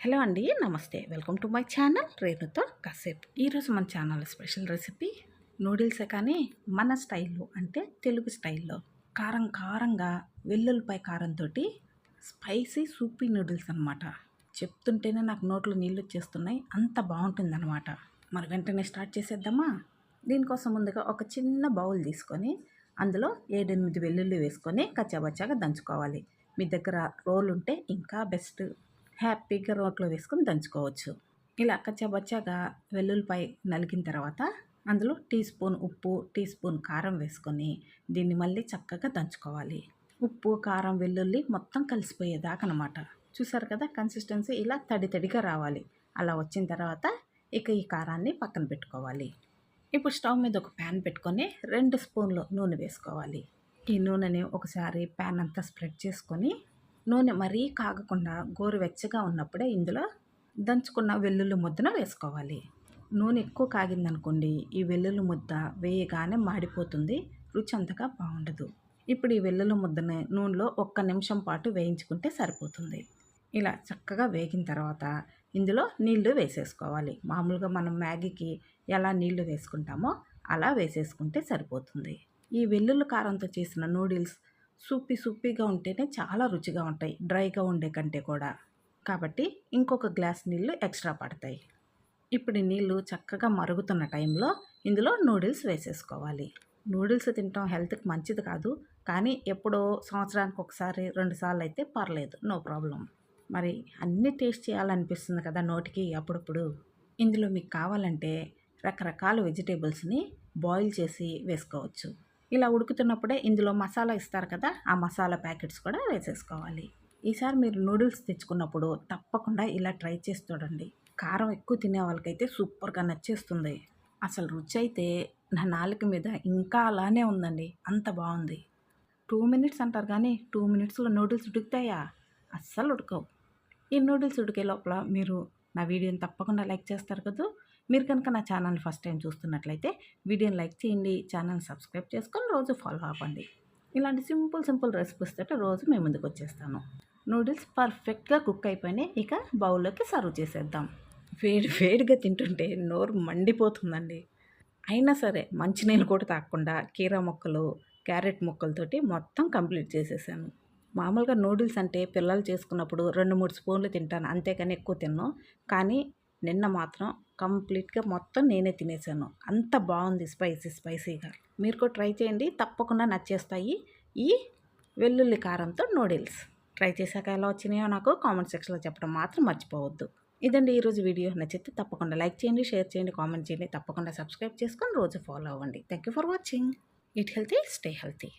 Hello అండి నమస్తే. Welcome to my channel రేణుతో కాసేపు. ఈరోజు మన ఛానల్ స్పెషల్ రెసిపీ నూడిల్సే కానీ మన స్టైల్లో అంటే తెలుగు స్టైల్లో కారం కారంగా వెల్లుల్లిపాయ కారంతో స్పైసీ సూపీ నూడిల్స్ అనమాట చెప్తుంటేనే నాకు నోట్లో నీళ్ళు వచ్చేస్తున్నాయి. అంత బాగుంటుందన్నమాట. మరి వెంటనే స్టార్ట్ చేసేద్దామా? దీనికోసం ముందుగా ఒక చిన్న బౌల్ తీసుకొని అందులో ఏడెనిమిది వెల్లుల్లి వేసుకొని కచ్చాబచ్చాగా దంచుకోవాలి. మీ దగ్గర రోల్ ఉంటే ఇంకా బెస్ట్. హ్యాపీగా రోట్లో వేసుకొని దంచుకోవచ్చు. ఇలా కచ్చాబచ్చాగా వెల్లుల్లిపాయ నలిగిన తర్వాత అందులో టీ స్పూన్ ఉప్పు టీ స్పూన్ కారం వేసుకొని దీన్ని మళ్ళీ చక్కగా దంచుకోవాలి. ఉప్పు కారం వెల్లుల్లి మొత్తం కలిసిపోయేదాకా అనమాట చూసారు కదా కన్సిస్టెన్సీ ఇలా తడి తడిగా రావాలి. అలా వచ్చిన తర్వాత ఇక ఈ కారాన్ని పక్కన పెట్టుకోవాలి. ఇప్పుడు స్టవ్ మీద ఒక ప్యాన్ పెట్టుకొని రెండు స్పూన్లు నూనె వేసుకోవాలి. ఈ నూనెని ఒకసారి ప్యాన్ అంతా స్ప్రెడ్ చేసుకొని నూనె మరీ కాగకుండా గోరువెచ్చగా ఉన్నప్పుడే ఇందులో దంచుకున్న వెల్లుల్లి ముద్దను వేసుకోవాలి. నూనె ఎక్కువ కాగిందనుకోండి ఈ వెల్లుల్లి ముద్ద వేయగానే మాడిపోతుంది రుచి అంతగా బాగుండదు. ఇప్పుడు ఈ వెల్లుల్లి ముద్దని నూనెలో ఒక్క నిమిషం పాటు వేయించుకుంటే సరిపోతుంది. ఇలా చక్కగా వేగిన తర్వాత ఇందులో నీళ్ళు వేసేసుకోవాలి. మామూలుగా మనం మ్యాగీకి ఎలా నీళ్ళు వేసుకుంటామో అలా వేసేసుకుంటే సరిపోతుంది. ఈ వెల్లుల్లి కారంతో చేసిన నూడిల్స్ సూపీ సూపీగా ఉంటేనే చాలా రుచిగా ఉంటాయి. డ్రైగా ఉండే కంటే కూడా. కాబట్టి ఇంకొక గ్లాస్ నీళ్ళు ఎక్స్ట్రా పడతాయి. ఇప్పుడు నీళ్ళు చక్కగా మరుగుతున్న టైంలో ఇందులో నూడిల్స్ వేసేసుకోవాలి. నూడిల్స్ తినటం హెల్త్కి మంచిది కాదు. కానీ ఎప్పుడో సంవత్సరానికి ఒకసారి రెండుసార్లు అయితే పర్లేదు. నో ప్రాబ్లం మరి అన్నీ టేస్ట్ చేయాలనిపిస్తుంది కదా నోటికి అప్పుడప్పుడు. ఇందులో మీకు కావాలంటే రకరకాల వెజిటేబుల్స్ని బాయిల్ చేసి వేసుకోవచ్చు. ఇలా ఉడుకుతున్నప్పుడే ఇందులో మసాలా ఇస్తారు కదా ఆ మసాలా ప్యాకెట్స్ కూడా వేసేసుకోవాలి. ఈసారి మీరు నూడిల్స్ తెచ్చుకున్నప్పుడు తప్పకుండా ఇలా ట్రై చేసి చూడండి. కారం ఎక్కువ తినే వాళ్ళకైతే సూపర్గా నచ్చేస్తుంది. అసలు రుచి అయితే నా నాలుక మీద ఇంకా అలానే ఉందండి. అంత బాగుంది. టూ మినిట్స్ అంటారు కానీ టూ మినిట్స్లో నూడిల్స్ ఉడుకుతాయా? అస్సలు ఉడకవు. ఈ నూడిల్స్ ఉడికే లోపల మీరు నా వీడియోని తప్పకుండా లైక్ చేస్తారు కదా. మీరు కనుక నా ఛానల్ ఫస్ట్ టైం చూస్తున్నట్లయితే వీడియోని లైక్ చేయండి ఛానల్ సబ్స్క్రైబ్ చేసుకొని రోజు ఫాలో అవ్వండి. ఇలాంటి సింపుల్ సింపుల్ రెసిపీస్ తోటి రోజు మేము ముందుకు వచ్చేస్తాను నూడిల్స్ పర్ఫెక్ట్గా కుక్ అయిపోయినాయి. ఇక బౌల్లోకి సర్వ్ చేసేద్దాం. వేడి వేడిగా తింటుంటే నోరు మండిపోతుందండి. అయినా సరే మంచినీళ్ళు కూడా తాగకుండా కీరా మొక్కలు క్యారెట్ మొక్కలతోటి మొత్తం కంప్లీట్ చేసేసాను. మామూలుగా నూడిల్స్ అంటే పిల్లలు చేసుకున్నప్పుడు రెండు మూడు స్పూన్లు తింటాను. అంతేకాని ఎక్కువ తిన్నాను కానీ నిన్న మాత్రం కంప్లీట్గా మొత్తం నేనే తినేసాను. అంత బాగుంది స్పైసీ స్పైసీగా. మీరు కూడా ట్రై చేయండి. తప్పకుండా నచ్చేస్తాయి ఈ వెల్లుల్లి కారంతో నూడిల్స్. ట్రై చేశాక ఎలా వచ్చినాయో నాకు కామెంట్ సెక్షన్లో చెప్పడం మాత్రం మర్చిపోవద్దు. ఇదండి ఈరోజు వీడియో. నచ్చితే తప్పకుండా లైక్ చేయండి షేర్ చేయండి కామెంట్ చేయండి. తప్పకుండా సబ్స్క్రైబ్ చేసుకొని రోజు ఫాలో అవ్వండి. Thank you for watching. Eat healthy stay healthy.